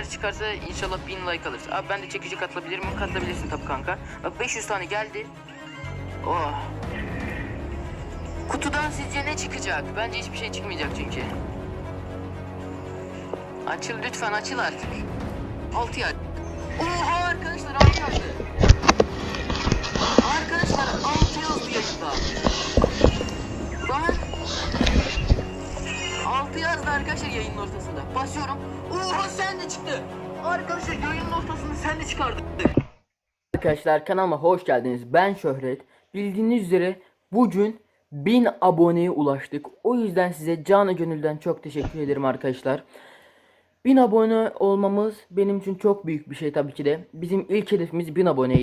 çekiçler çıkarsa inşallah 1000 like alırız. Abi ben de çekici katılabilir miyim? Katılabilirsin tabii kanka. Bak 500 tane geldi. Oh. Kutudan sizce ne çıkacak? Bence hiçbir şey çıkmayacak çünkü. Açıl lütfen açıl artık. 6 yer. Oha arkadaşlar 6 yazdı. Basıyorum. Oha sen de çıktı. Arkadaşlar yayının ortasında sen de çıkardın. Arkadaşlar kanalıma hoş geldiniz. Ben Şöhret. Bildiğiniz üzere bugün 1000 aboneye ulaştık. O yüzden size canı gönülden çok teşekkür ederim arkadaşlar. 1000 abone olmamız benim için çok büyük bir şey tabii ki de. Bizim ilk hedefimiz 1000 abone.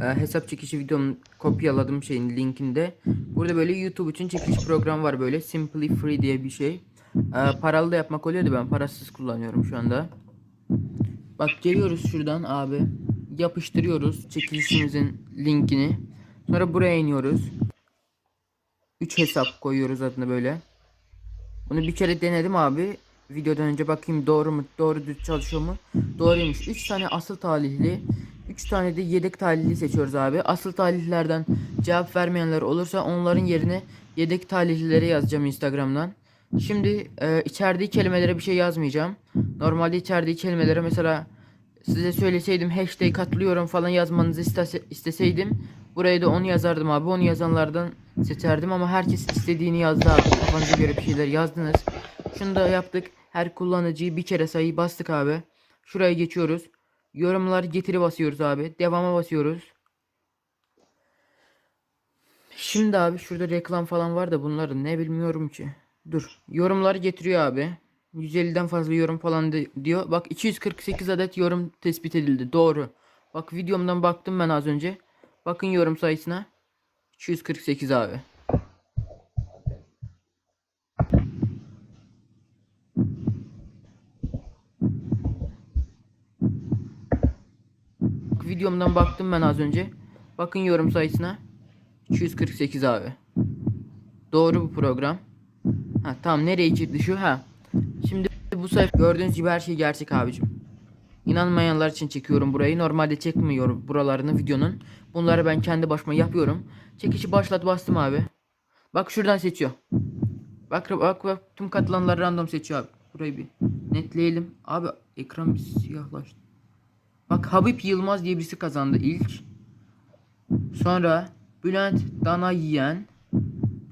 Ee, hesap çekişi videomu kopyaladım şeyin linkinde. Burada böyle YouTube için çekiş program var böyle. Simply Free diye bir şey. Ee, paralı da yapmak oluyordu ben parasız kullanıyorum şu anda. Bak geliyoruz şuradan abi. Yapıştırıyoruz çekilişimizin linkini. Sonra buraya iniyoruz. 3 hesap koyuyoruz adını böyle. Bunu bir kere denedim abi. Videodan önce bakayım doğru mu? Doğru düz çalışıyor mu? Doğruymuş. 3 tane asıl talihli, 3 tane de yedek talihli seçiyoruz abi. Asıl talihlilerden cevap vermeyenler olursa onların yerine yedek talihlilere yazacağım Instagram'dan. Şimdi e, içerdiği kelimelere bir şey yazmayacağım. Normalde içerdiği kelimelere mesela size söyleseydim hashtag katılıyorum falan yazmanızı istese- isteseydim buraya da onu yazardım abi. Onu yazanlardan seçerdim ama herkes istediğini yazdı abi. Kafanıza göre bir şeyler yazdınız. Şunu da yaptık. Her kullanıcıyı bir kere sayı bastık abi. Şuraya geçiyoruz. Yorumlar getiri basıyoruz abi. Devama basıyoruz. Şimdi abi şurada reklam falan var da bunları ne bilmiyorum ki. Dur. Yorumları getiriyor abi. 150'den fazla yorum falan di- diyor. Bak 248 adet yorum tespit edildi. Doğru. Bak videomdan baktım ben az önce. Bakın yorum sayısına. 248 abi. Videomdan baktım ben az önce. Bakın yorum sayısına. 248 abi. Doğru bu program. Ha tamam nereye çıktı şu ha. Şimdi bu sayfa gördüğünüz gibi her şey gerçek abicim. İnanmayanlar için çekiyorum burayı. Normalde çekmiyorum buralarını videonun. Bunları ben kendi başıma yapıyorum. Çekişi başlat bastım abi. Bak şuradan seçiyor. Bak bak bak tüm katılanlar random seçiyor abi. Burayı bir netleyelim. Abi ekran bir siyahlaştı. Bak Habib Yılmaz diye birisi kazandı ilk. Sonra Bülent Dana Yiyen.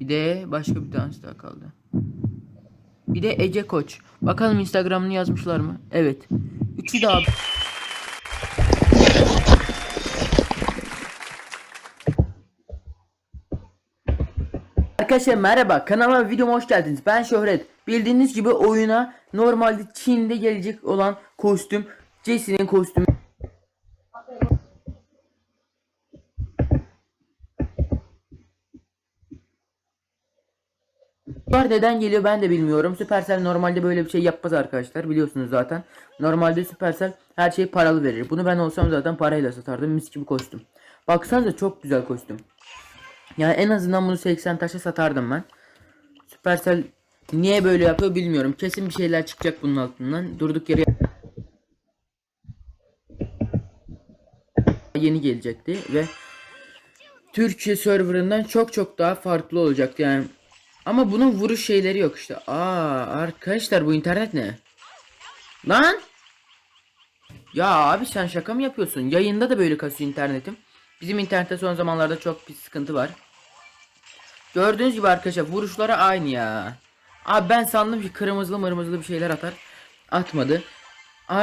Bir de başka bir tanesi daha kaldı. Bir de Ece Koç. Bakalım Instagram'ını yazmışlar mı? Evet. Üçü de abi. Arkadaşlar merhaba kanalıma ve videoma hoş geldiniz. Ben Şöhret. Bildiğiniz gibi oyuna normalde Çin'de gelecek olan kostüm Jesse'nin kostümü. Var neden geliyor ben de bilmiyorum. Supercell normalde böyle bir şey yapmaz arkadaşlar. Biliyorsunuz zaten. Normalde Supercell her şeyi paralı verir. Bunu ben olsam zaten parayla satardım. Mis gibi kostüm. Baksanıza çok güzel kostüm. Yani en azından bunu 80 taşa satardım ben. Supercell niye böyle yapıyor bilmiyorum. Kesin bir şeyler çıkacak bunun altından. Durduk yere yeni gelecekti ve Türkiye serverından çok çok daha farklı olacaktı yani. Ama bunun vuruş şeyleri yok işte. Aa arkadaşlar bu internet ne? Lan! Ya abi sen şaka mı yapıyorsun? Yayında da böyle kasıyor internetim. Bizim internette son zamanlarda çok bir sıkıntı var. Gördüğünüz gibi arkadaşlar vuruşları aynı ya. Abi ben sandım ki kırmızılı mırmızılı bir şeyler atar. Atmadı.